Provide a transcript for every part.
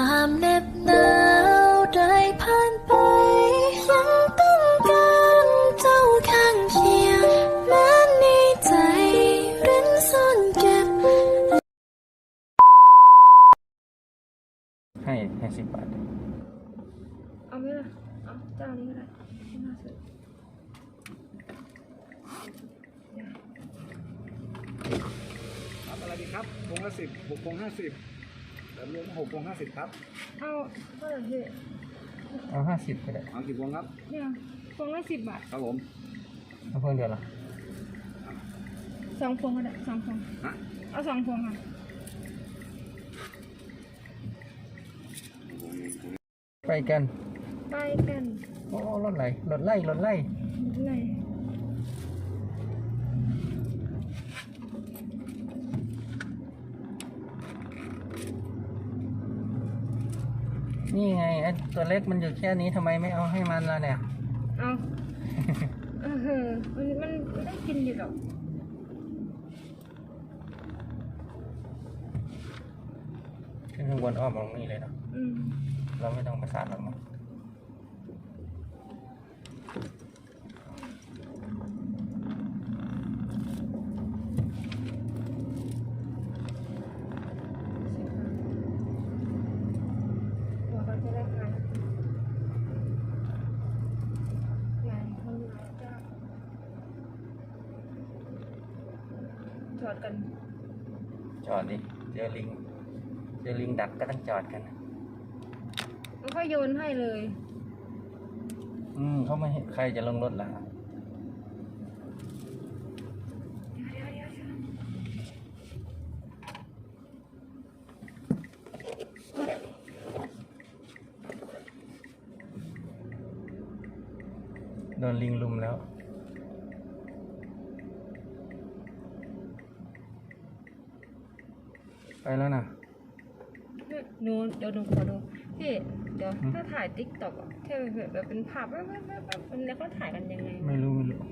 ความเหน็บหนาวได้ผ่านไป ยังต้องการเจ้าข้างเคียงแม้ในใจเร้นซ่อนเก็บ ให้ให้สิบบาทเอาไหมล่ะเอาเจ้านี้ก็ได้ที่น่าสุดครับอะไรดีครับวงละสิบหกวงห้าสิบ แต่รวมหกวงห้าสิบครับเอาเท่าไหร่พี่เอาห้าสิบก็ได้เอากี่วงครับเนี่ยพวงละสิบบาทครับผมเอาเพิ่มเดียวละสองพวงก็ได้สองพวงฮะเอาสองพวงค่ะไปกัน ไปกันโอ้รถไหลรถไล่รถไล่ ไหน นี่ไงไอ้ตัวเล็กมันอยู่แค่นี้ทำไมไม่เอาให้มันล่ะเนี่ย เอาเออมันมันมันได้กินอยู่หรอกขึ้นข้างบนอ้อมลงนี่เลยเนาะอืม เราไม่ต้องประสานหรอกมั้ง หัวเขาจะได้ขายหลายคนหลายเจ้า จอดกัน จอดดิ เจอลิง เจอลิงดักก็ต้องจอดกัน มันก็โยนให้เลย อืมเขาไม่ให้ใครจะลงรถล่ะโดนลิงลุมแล้ว แล้วนะหนูเดี๋ยวหนูขอดูพี่เดี๋ยวถ้าถ่ายติ๊กต็อกแค่แบบแบบเป็นภาพแบบแบบแบบแบบมันแล้วก็ถ่ายกันยังไง ไม่รู้ไม่รู้ เดี๋ยว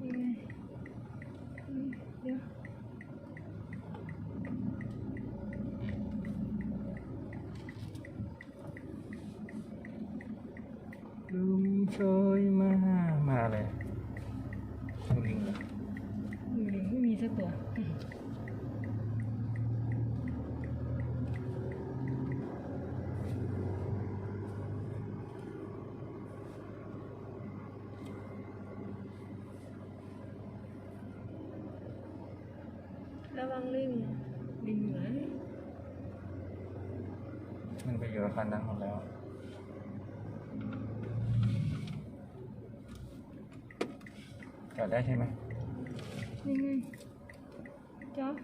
นี่ไงนี่เดี๋ยว ลุมโชยมามาเลยลิงเหรอมีลิงไม่มีสักตัวระวังลิงลิงอยู่ไหน มันไปอยู่กับคันนั้นหมดแล้ว จอดได้ใช่ไหมนี่ไงจอด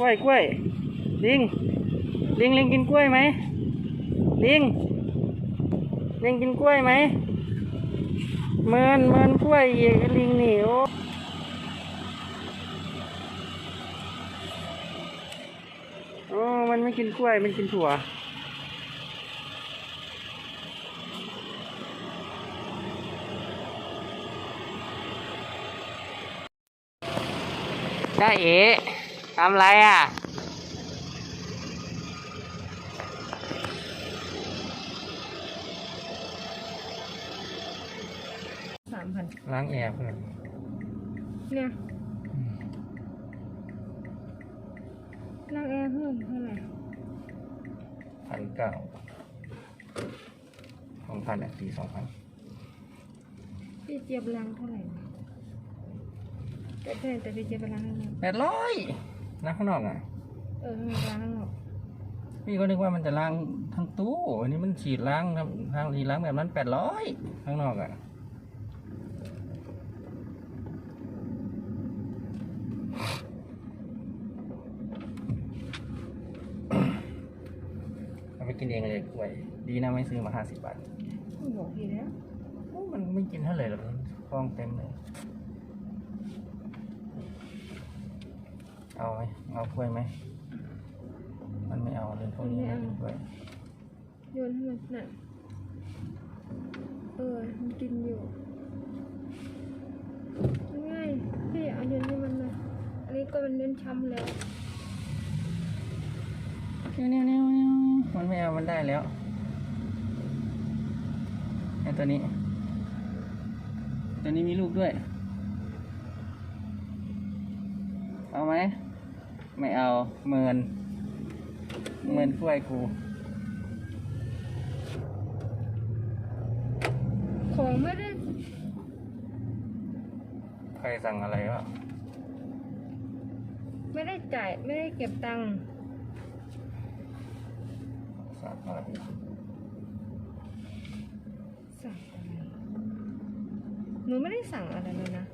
ล้วยกล้วยลิงลิงลิงกินกล้วยไหมลิงลิงกินกล้วยไหมเมินเมินกล้วยอีกลิงเหนี่โอ้โอ้มันไม่กินกล้วยมันกินถั่วได้เอ๋ ทำไรอะ สามพันล้างแอร์เพื่อนเนี่ยนั่งแอร์เพิ่มเท่าไหร่พันเก้าสองพันอะตีสองพันพพี่เจี๊ยบล้างเท่าไหร่นะแต่แต่แต่พี่เจี๊ยบไปล้างข้างนอกแปดร้อย ล้างข้างนอกอะ เออทำไมล้างข้างนอกพี่ก็นึกว่ามันจะล้างทั้งตู้อันนี้มันฉีดล้างครับทางทีล้างแบบนั้นแปดร้อยข้างนอกอะเอาไปกินเองเลยกล้วย ดีนะไม่ซื้อมาห้าสิบบาทไม่บอกพี่แล้ว โอ้มันไม่กินเท่าไหร่หรอกฟองเต็มเลย เอาไหมเอากล้วยไหม มันไม่เอาเลยพวกนี้ไม่กินกล้วยโยนให้มันน่ะเออมันกินอยู่ง่ายพี่เอาโยนให้มันนะอันนี้ก็มันเน้นช้ำแล้วนิ้วนิ้วนิ้วนิ้วมันไม่เอามันได้แล้วไอ้ตัวนี้ ตัวนี้มีลูกด้วย เอาไหม ไม่เอาเมิน เมินกล้วยกูของไม่ได้ใครสั่งอะไรวะไม่ได้จ่ายไม่ได้เก็บตังค์สั่งอะไรสั่งอะไรหนูไม่ได้สั่งอะไรเลยนะ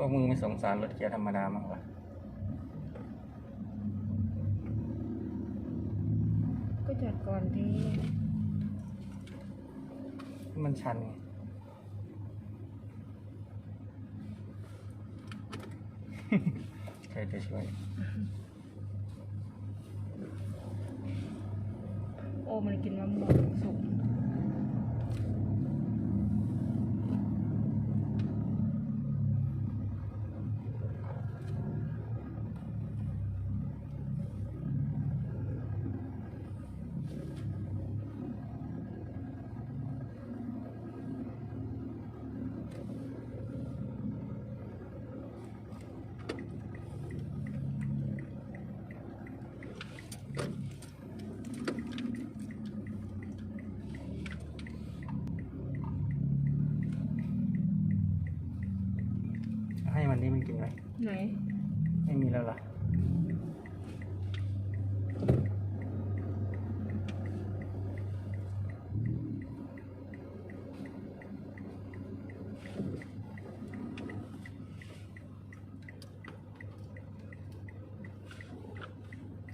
วกมึงไม่สงสารรถเกียร์ธรรมดามั้างวะก็จัดก่อนดีมันชันไงใครจะช่วย โอ้มันกินมะม่วงสุก ให้มันนี่มันกินไหม ไหน ไม่มีแล้วล่ะ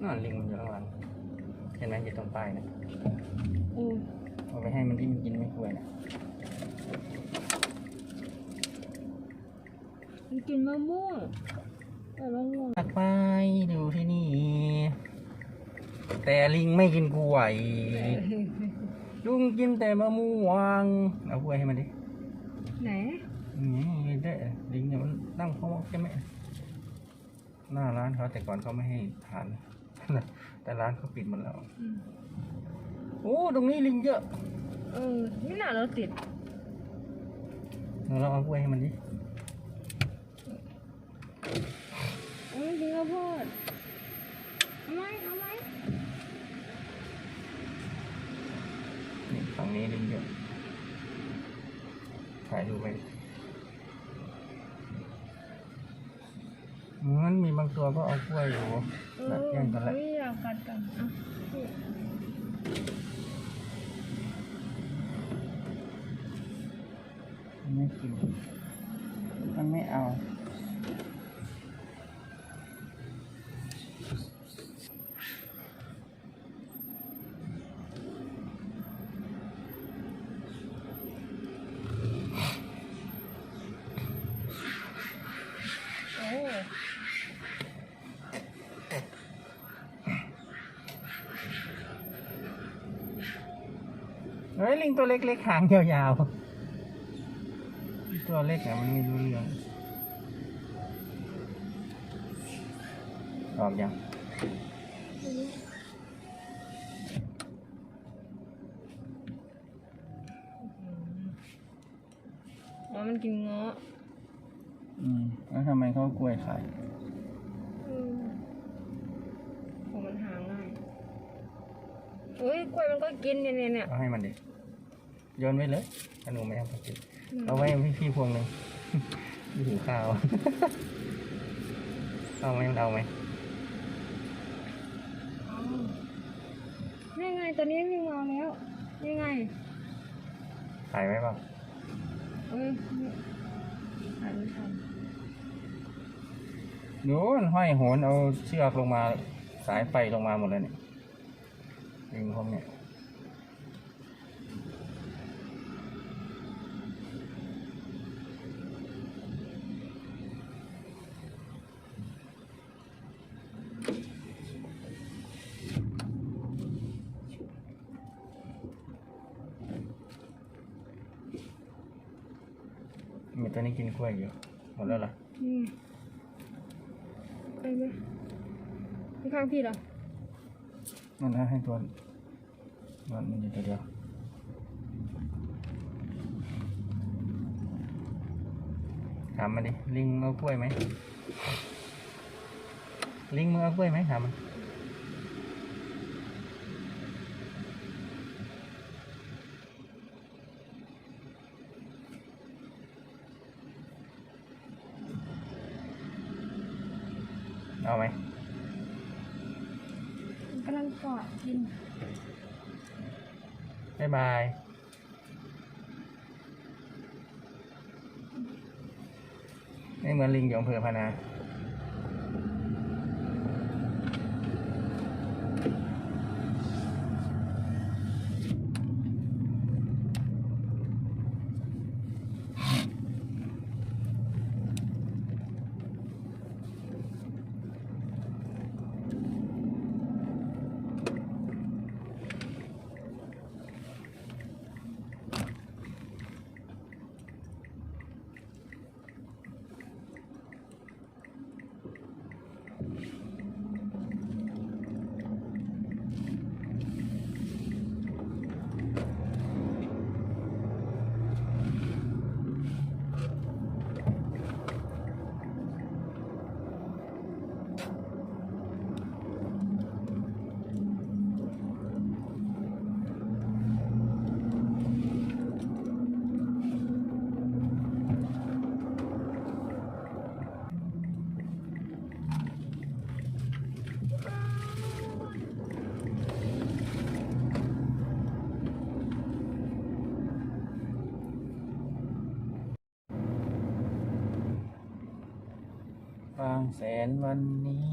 นั่นลิงมันอยู่ข้างหลังเห็นไหมอยู่ตรงป้ายนะโอ้เอาไปให้มันที่มันกินไม่ควรนะมันกินมะม่วงแต่มะม่วงตักไปดูที่นี่ แต่ลิงไม่กินกล้วยลุงกินแต่มะม่วงเอากล้วยให้มันดิไหนอืมไม่ได้ลิงเนี่ยมันนั่งเพราะว่าแค่ไม่หน้าร้านเขาแต่ก่อนเขาไม่ให้ทาน แต่ร้านเขาปิดหมดแล้วอืมโอ้ตรงนี้ลิงเยอะ เออไม่น่าเราติดเราเอากล้วยให้มันดิเอาไม่กินข้าวโพดเอาไหมเอาไหมนี่ฝั่งนี้ลิงเยอะถ่ายดูไปมั นมีบางตัวก็เอากล้วยอยู่เอนัอดแย่งกันแล้วไม่อยากกัดกันอะไม่กินมันไม่เอา เฮ้ยลิงตัวเล็กๆหางยาวๆ ตัวเล็กเนี่ยมันไม่รู้เรื่องออกยัง อ๋อมันกินเงาะ อืมแล้วทำไมเขาเอากล้วยขายเออมันหาง่ายเฮ้ยกล้วยมันก็กินเนี่ยเนี่ยเนี่ยเอาให้มันดิโยนไว้เลยถ้าหนูไม่เอาไปกินเอาไว้ให้พี่พวงหนึ่งไม่หิวข้าว เอาไหมมันเอาไหมเอานี่ไงตัวนี้วิ่งมาแล้วนี่ไงถ่ายไว้เปล่าเอ้ยนี่ถ่ายไม่ทัน โน้นห้อยโหนเอาเชือกลงมาสายไฟลงมาหมดเลยเนี่ยลิงพวกเนี่ยมีตัวนี้กินกล้วยอยู่หมดแล้วเหรอนี่ ไปไหมข้างพี่เหรอนั่นนะให้ตัวมันมันอยู่ตัวเดียวถามมันดิลิงเอากล้วยไหมลิงมึงเอากล้วยไหมถามมัน เอาไหม มันกำลังเกาะกิน บ๊ายบายไม่เหมือนลิงอยู่อำเภอพะนาางแสนวันนี้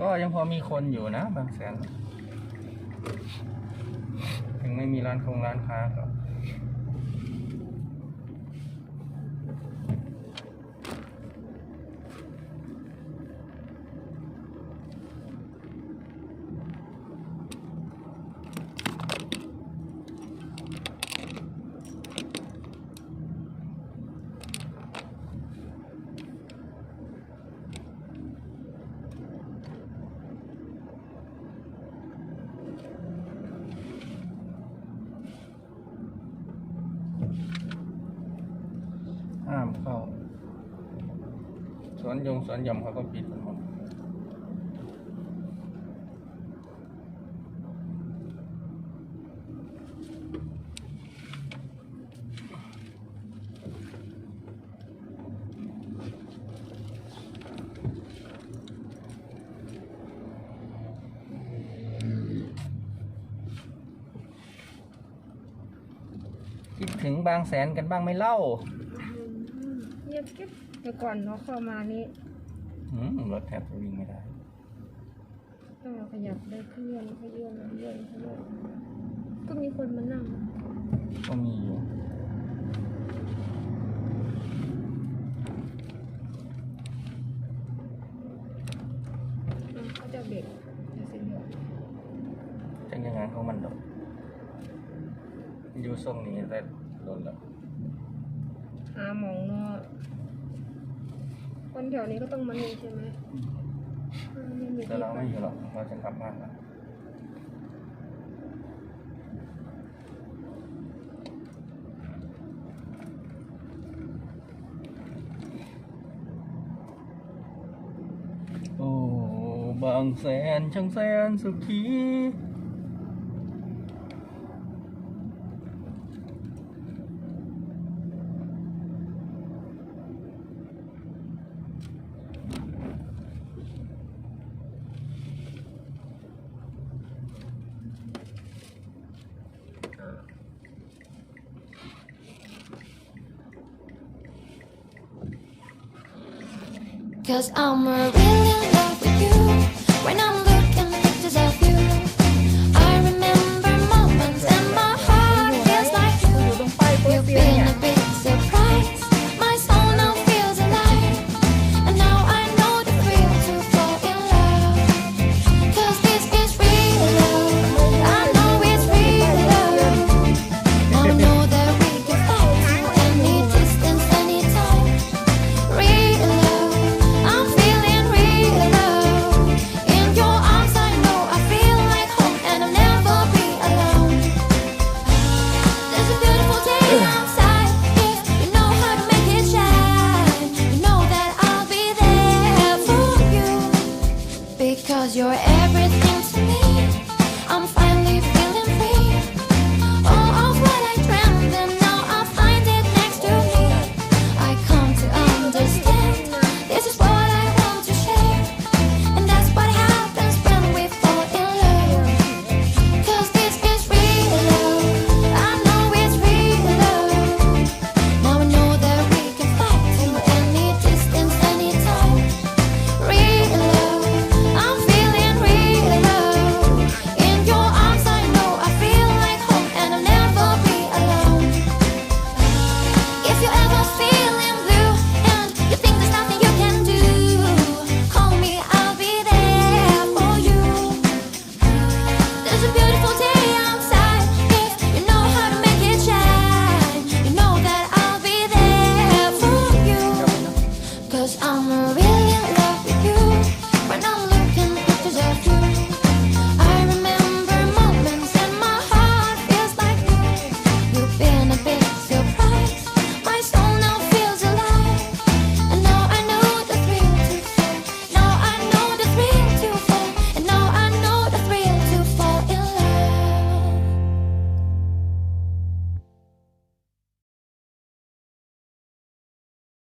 ก็ยังพอมีคนอยู่นะ บางแสน ถึงไม่มีร้านคงร้านค้าก็ห้ามเข้า ส วนยงสวนหย่อมเขาก็ปิดกันหมดคิดถึงบางแสนกันบ้างไหมเล่า เงียบกิ๊บ แต่ก่อนเนาะเข้ามานี่อืมรถแทบจะวิ่งไม่ได้ ต้องเราขยับได้เคลื่อนขยื่นขยื่นขยื่นก็มีคนมานั่งก็มีอยู่อะเขาจะเบรกจะเสียเหลืองจังยังไงของมันดอกอยู่ทรงนี้ได้โดนแล้วหาหมองเนาะ คนแถวนี้ก็ต้องมานี่ใช่ไหมไม่แต่เราไปไม่อยู่หรอกเราจะกลับบ้านล้โอ้ บางแสนช่างแสนสุขี Cause I'm really in love with you. When I'm